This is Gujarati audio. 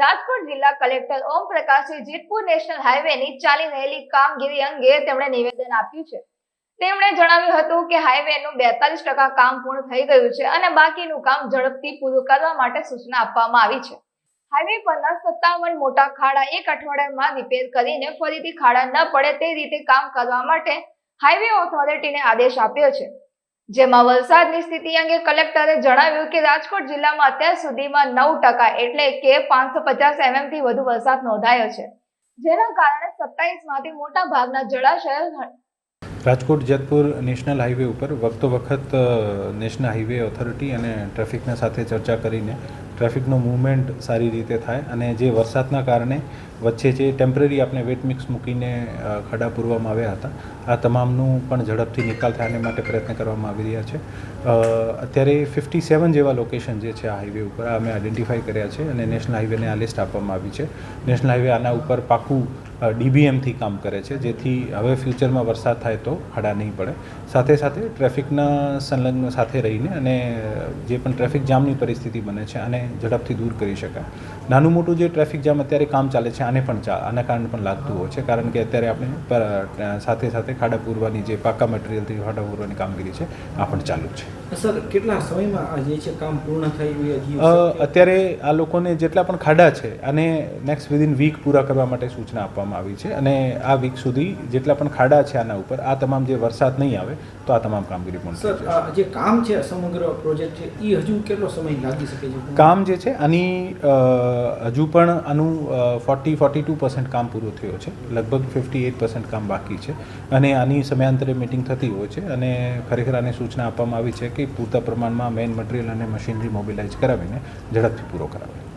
રાજકોટ જિલ્લા કલેક્ટર ઓમ પ્રકાશે જેતપુર નેશનલ હાઈવેની ચાલી રહેલી કામગીરી અંગે તેમણે નિવેદન આપ્યું છે. તેમણે જણાવ્યું હતું કે હાઈવેનું બેતાલીસ ટકા કામ પૂર્ણ થઈ ગયું છે અને બાકીનું કામ ઝડપથી પૂરું કરવા માટે સૂચના આપવામાં આવી છે. હાઈવે પરના સત્તાવન મોટા ખાડા એક અઠવાડિયામાં રિપેર કરીને ફરીથી ખાડા ન પડે તે રીતે કામ કરવા માટે હાઈવે ઓથોરિટીને આદેશ આપ્યો છે. જેમાં વલસાડની સ્થિતિ અંગે કલેક્ટરે જણાવ્યું કે રાજકોટ જિલ્લામાં અત્યાર સુધીમાં નવ ટકા એટલે કે પાંચસો પચાસ એમએમથી વધુ વરસાદ નોંધાયો છે. જેના કારણે સત્તાવીસમાંથી મોટા ભાગના જળાશયો રાજકોટ, જેતપુર નેશનલ હાઈવે ઉપર વખતો વખત નેશનલ હાઈવે ઓથોરિટી અને ટ્રાફિકના સાથે ચર્ચા કરીને ટ્રાફિકનો મૂવમેન્ટ સારી રીતે થાય અને જે વરસાદના કારણે વચ્ચે જે ટેમ્પરરી આપણે વેટ મિક્સ મૂકીને ખડા પૂરવામાં આવ્યા હતા, આ તમામનું પણ ઝડપથી નિકાલ થાય એને માટે પ્રયત્ન કરવામાં આવી રહ્યા છે. અત્યારે ફિફ્ટી સેવન જેવા લોકેશન જે છે આ હાઈવે ઉપર અમે આઈડેન્ટિફાઈ કર્યા છે અને નેશનલ હાઈવેને આ લિસ્ટ આપવામાં આવી છે. નેશનલ હાઈવે આના ઉપર પાકું ડીબીએમથી કામ કરે છે, જેથી હવે ફ્યુચરમાં વરસાદ થાય તો ખાડા નહીં પડે. સાથે સાથે ટ્રાફિકના સંલગ્ન સાથે રહીને અને જે પણ ટ્રાફિક જામની પરિસ્થિતિ બને છે આને ઝડપથી દૂર કરી શકાય. નાનું મોટું જે ટ્રાફિક જામ અત્યારે કામ ચાલે છે આને પણ ચા આના કારણે પણ લાગતું હોય છે કારણ કે અત્યારે આપણે સાથે સાથે ખાડા પૂરવાની જે પાકા મટીરિયલથી ખાડા પૂરવાની કામગીરી છે આ પણ ચાલુ છે. સર કેટલા સમયમાં આ જે છે કામ પૂર્ણ થઈ? અત્યારે આ લોકોને જેટલા પણ ખાડા છે અને નેક્સ્ટ વિધિન વીક પૂરા કરવા માટે સૂચના આપવામાં આવી છે અને આ વીક સુધી જેટલા પણ ખાડા છે આના ઉપર આ તમામ જે વરસાદ નહીં આવે તો આ તમામ કામગીરી પણ સર આ જે કામ છે સમગ્ર પ્રોજેક્ટ છે એ હજુ કેટલો સમય લાગી શકે છે? કામ જે છે, આની હજુ પણ આનું ફોર્ટી ફોર્ટી ટુ પર્સન્ટ કામ પૂરું થયું છે. લગભગ ફિફ્ટી એઇટ પર્સન્ટ કામ બાકી છે. અને આની સમયાંતરે મિટિંગ થતી હોય છે અને ખરેખર આને સૂચના આપવામાં આવી છે કે પૂરતા પ્રમાણમાં મેઇન મટીરિયલ અને મશીનરી મોબિલાઇઝ કરાવીને ઝડપથી પૂરો કરાવે.